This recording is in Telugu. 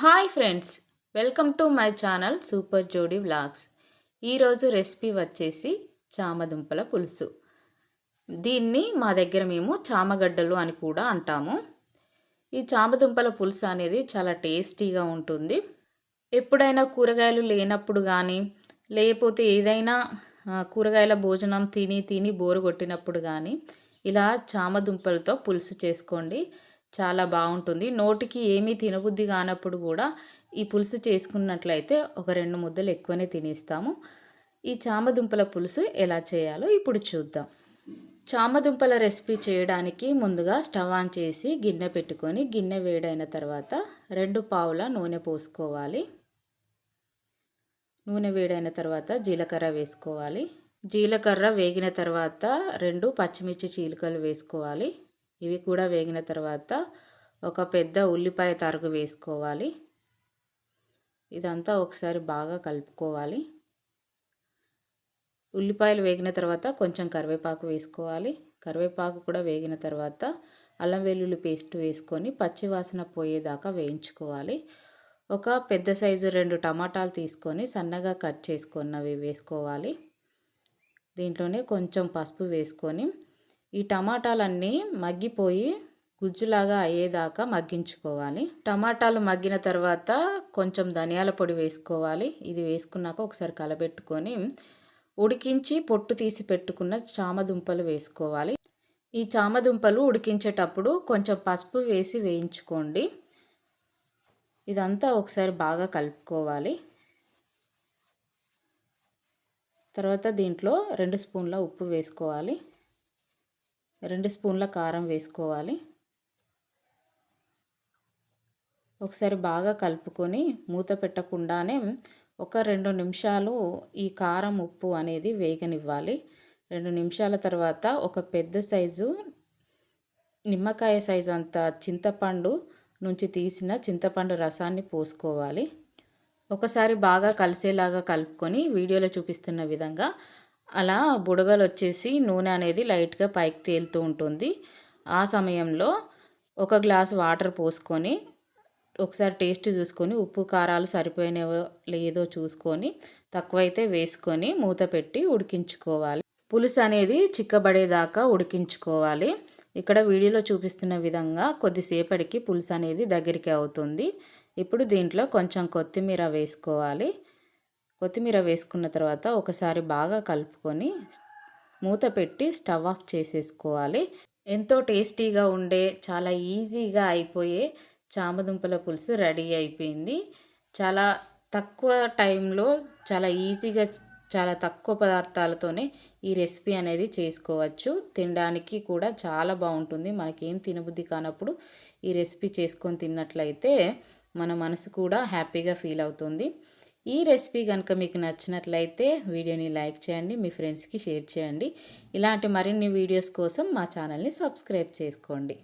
Hi friends welcome to my channel super Jodi vlogs. ఈరోజు రెసిపీ వచ్చేసి చామదుంపల పులుసు. దీన్ని మా దగ్గర మేము చామగడ్డలు అని కూడా అంటాము. ఈ చామదుంపల పులుసు అనేది చాలా టేస్టీగా ఉంటుంది. ఎప్పుడైనా కూరగాయలు లేనప్పుడు కానీ లేకపోతే ఏదైనా కూరగాయల భోజనం తిని తిని బోరు కొట్టినప్పుడు కానీ ఇలా చామదుంపలతో పులుసు చేసుకోండి. చాలా బాగుంటుంది. నోటికి ఏమీ తినబుద్ధి కానప్పుడు కూడా ఈ పులుసు చేసుకున్నట్లయితే ఒక రెండు ముద్దలు ఎక్కువనే తినేస్తాము. ఈ చామదుంపల పులుసు ఎలా చేయాలో ఇప్పుడు చూద్దాం. చామదుంపల రెసిపీ చేయడానికి ముందుగా స్టవ్ ఆన్ చేసి గిన్నె పెట్టుకొని గిన్నె వేడైన తర్వాత రెండు పావుల నూనె పోసుకోవాలి. నూనె వేడైన తర్వాత జీలకర్ర వేసుకోవాలి. జీలకర్ర వేగిన తర్వాత రెండు పచ్చిమిర్చి చీలికలు వేసుకోవాలి. ఇవి కూడా వేగిన తర్వాత ఒక పెద్ద ఉల్లిపాయ తరుగు వేసుకోవాలి. ఇదంతా ఒకసారి బాగా కలుపుకోవాలి. ఉల్లిపాయలు వేగిన తర్వాత కొంచెం కరివేపాకు వేసుకోవాలి. కరివేపాకు కూడా వేగిన తర్వాత అల్లం వెల్లుల్లి పేస్ట్ వేసుకొని పచ్చివాసన పోయేదాకా వేయించుకోవాలి. ఒక పెద్ద సైజు రెండు టమాటాలు తీసుకొని సన్నగా కట్ చేసుకున్నవి వేసుకోవాలి. దీంట్లోనే కొంచెం పసుపు వేసుకొని ఈ టమాటాలన్నీ మగ్గిపోయి గుజ్జులాగా అయ్యేదాకా మగ్గించుకోవాలి. టమాటాలు మగ్గిన తర్వాత కొంచెం ధనియాల పొడి వేసుకోవాలి. ఇది వేసుకున్నాక ఒకసారి కలబెట్టుకొని ఉడికించి పొట్టు తీసి పెట్టుకున్న చామదుంపలు వేసుకోవాలి. ఈ చామదుంపలు ఉడికించేటప్పుడు కొంచెం పసుపు వేసి వేయించుకోండి. ఇదంతా ఒకసారి బాగా కలుపుకోవాలి. తర్వాత దీంట్లో రెండు స్పూన్ల ఉప్పు వేసుకోవాలి. రెండు స్పూన్ల కారం వేసుకోవాలి. ఒకసారి బాగా కలుపుకొని మూత పెట్టకుండానే ఒక రెండు నిమిషాలు ఈ కారం ఉప్పు అనేది వేగనివ్వాలి. రెండు నిమిషాల తర్వాత ఒక పెద్ద సైజు నిమ్మకాయ సైజు అంత చింతపండు నుంచి తీసిన చింతపండు రసాన్ని పోసుకోవాలి. ఒకసారి బాగా కలిసేలాగా కలుపుకొని వీడియోలో చూపిస్తున్న విధంగా అలా బుడగలు వచ్చేసి నూనె అనేది లైట్గా పైకి తేలుతూ ఉంటుంది. ఆ సమయంలో ఒక గ్లాస్ వాటర్ పోసుకొని ఒకసారి టేస్ట్ చూసుకొని ఉప్పు కారాలు సరిపోయినవో లేదో చూసుకొని తక్కువైతే వేసుకొని మూత పెట్టి ఉడికించుకోవాలి. పులుసు అనేది చిక్కబడేదాకా ఉడికించుకోవాలి. ఇక్కడ వీడియోలో చూపిస్తున్న విధంగా కొద్దిసేపటికి పులుసు అనేది దగ్గరికి అవుతుంది. ఇప్పుడు దీంట్లో కొంచెం కొత్తిమీర వేసుకోవాలి. కొత్తిమీర వేసుకున్న తర్వాత ఒకసారి బాగా కలుపుకొని మూత పెట్టి స్టవ్ ఆఫ్ చేసేసుకోవాలి. ఎంతో టేస్టీగా ఉండే చాలా ఈజీగా అయిపోయే చామదుంపల పులుసు రెడీ అయిపోయింది. చాలా తక్కువ టైంలో చాలా ఈజీగా చాలా తక్కువ పదార్థాలతోనే ఈ రెసిపీ అనేది చేసుకోవచ్చు. తినడానికి కూడా చాలా బాగుంటుంది. మనకేం తినబుద్ధి కానప్పుడు ఈ రెసిపీ చేసుకొని తిన్నట్లయితే మన మనసు కూడా హ్యాపీగా ఫీల్ అవుతుంది. ఈ రెసిపీ కనుక మీకు నచ్చినట్లయితే వీడియోని లైక్ చేయండి మీ ఫ్రెండ్స్కి షేర్ చేయండి. ఇలాంటి మరిన్ని వీడియోస్ కోసం మా ఛానల్ని సబ్స్క్రైబ్ చేసుకోండి.